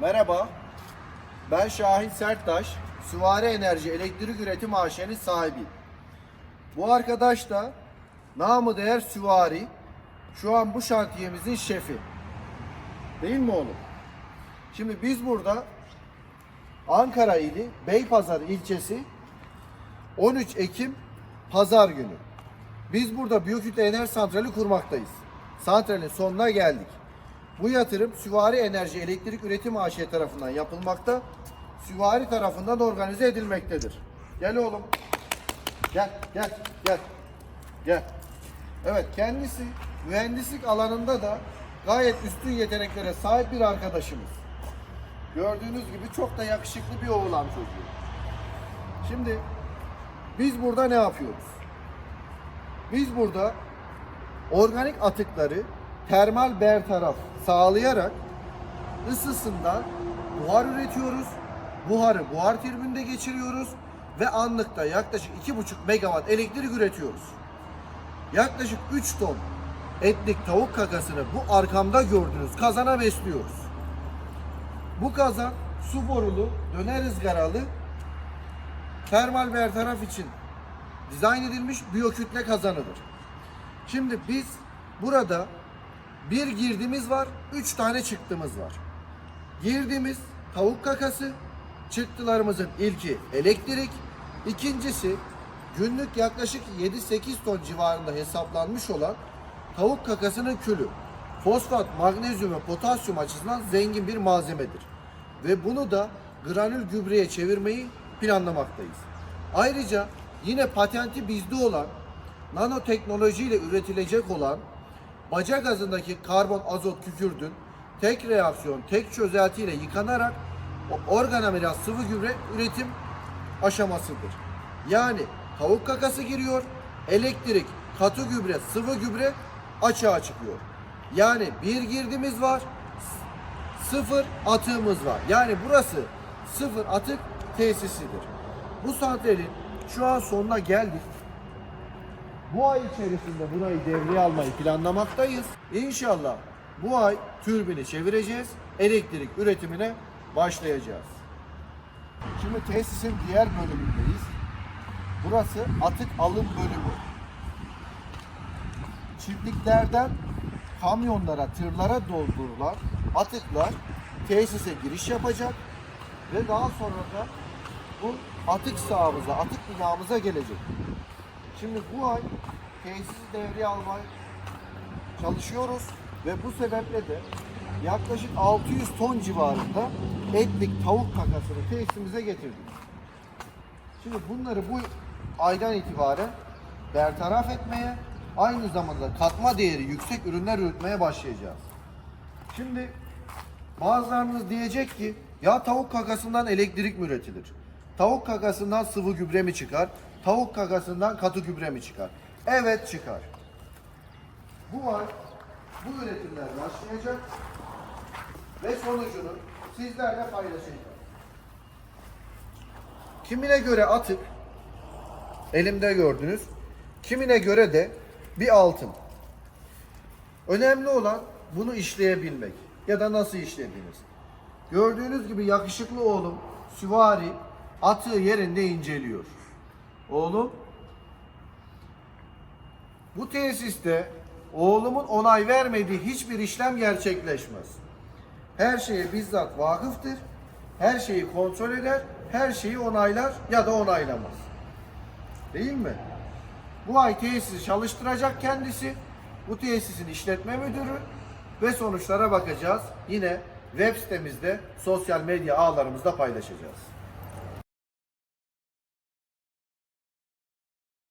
Merhaba, ben Şahin Serttaş, Süvari Enerji Elektrik Üretim AŞ'nin sahibiyim. Bu arkadaş da namı değer Süvari, şu an bu şantiyemizin şefi. Değil mi oğlum? Şimdi biz burada Ankara ili Beypazarı ilçesi 13 Ekim Pazar günü. Biz burada biyokütle enerji santrali kurmaktayız. Santralin sonuna geldik. Bu yatırım Süvari Enerji Elektrik Üretim AŞ tarafından yapılmakta. Süvari tarafından organize edilmektedir. Gel oğlum. Gel, gel, gel. Gel. Evet, kendisi mühendislik alanında da gayet üstün yeteneklere sahip bir arkadaşımız. Gördüğünüz gibi çok da yakışıklı bir oğlan çocuğu. Şimdi biz burada ne yapıyoruz? Biz burada organik atıkları termal bertaraf sağlayarak ısısından buhar üretiyoruz. Buharı buhar tribünde geçiriyoruz ve anlıkta yaklaşık 2,5 megawatt elektrik üretiyoruz. Yaklaşık 3 ton etlik tavuk kakasını bu arkamda gördüğünüz kazana besliyoruz. Bu kazan su borulu, döner ızgaralı termal bertaraf için dizayn edilmiş biyokütle kazanıdır. Şimdi biz burada bir girdimiz var, üç tane çıktımız var. Girdimiz tavuk kakası, çıktılarımızın ilki elektrik, ikincisi günlük yaklaşık 7-8 ton civarında hesaplanmış olan tavuk kakasının külü. Fosfat, magnezyum ve potasyum açısından zengin bir malzemedir. Ve bunu da granül gübreye çevirmeyi planlamaktayız. Ayrıca yine patenti bizde olan nanoteknolojiyle üretilecek olan baca gazındaki karbon azot kükürdün tek reaksiyon, tek çözeltiyle yıkanarak o organomeral sıvı gübre üretim aşamasıdır. Yani tavuk kakası giriyor, elektrik, katı gübre, sıvı gübre açığa çıkıyor. Yani bir girdimiz var, sıfır atığımız var. Yani burası sıfır atık tesisidir. Bu santralin şu an sonuna geldik. Bu ay içerisinde burayı devreye almayı planlamaktayız. İnşallah bu ay türbini çevireceğiz. Elektrik üretimine başlayacağız. Şimdi tesisin diğer bölümündeyiz. Burası atık alım bölümü. Çiftliklerden kamyonlara, tırlara doldurulan atıklar tesise giriş yapacak ve daha sonra da bu atık sahamıza, atık binamıza gelecek. Şimdi bu ay tesisi devreye almaya çalışıyoruz ve bu sebeple de yaklaşık 600 ton civarında etlik tavuk kakasını tesisimize getirdik. Şimdi bunları bu aydan itibaren bertaraf etmeye, aynı zamanda katma değeri yüksek ürünler üretmeye başlayacağız. Şimdi bazılarınız diyecek ki ya tavuk kakasından elektrik mi üretilir? Tavuk kakasından sıvı gübre mi çıkar? Tavuk kakasından katı gübre mi çıkar? Evet çıkar. Bu ay bu üretimler başlayacak ve sonucunu sizlerle paylaşacağım. Kimine göre atık, elimde gördünüz, kimine göre de bir altın. Önemli olan bunu işleyebilmek ya da nasıl işlediğiniz. Gördüğünüz gibi yakışıklı oğlum süvari atığı yerinde inceliyor. Oğlum bu tesiste oğlumun onay vermediği hiçbir işlem gerçekleşmez. Her şeye bizzat vakıftır. Her şeyi kontrol eder, her şeyi onaylar ya da onaylamaz. Değil mi? Bu ay tesisi çalıştıracak kendisi. Bu tesisin işletme müdürü ve sonuçlara bakacağız. Yine web sitemizde, sosyal medya ağlarımızda paylaşacağız.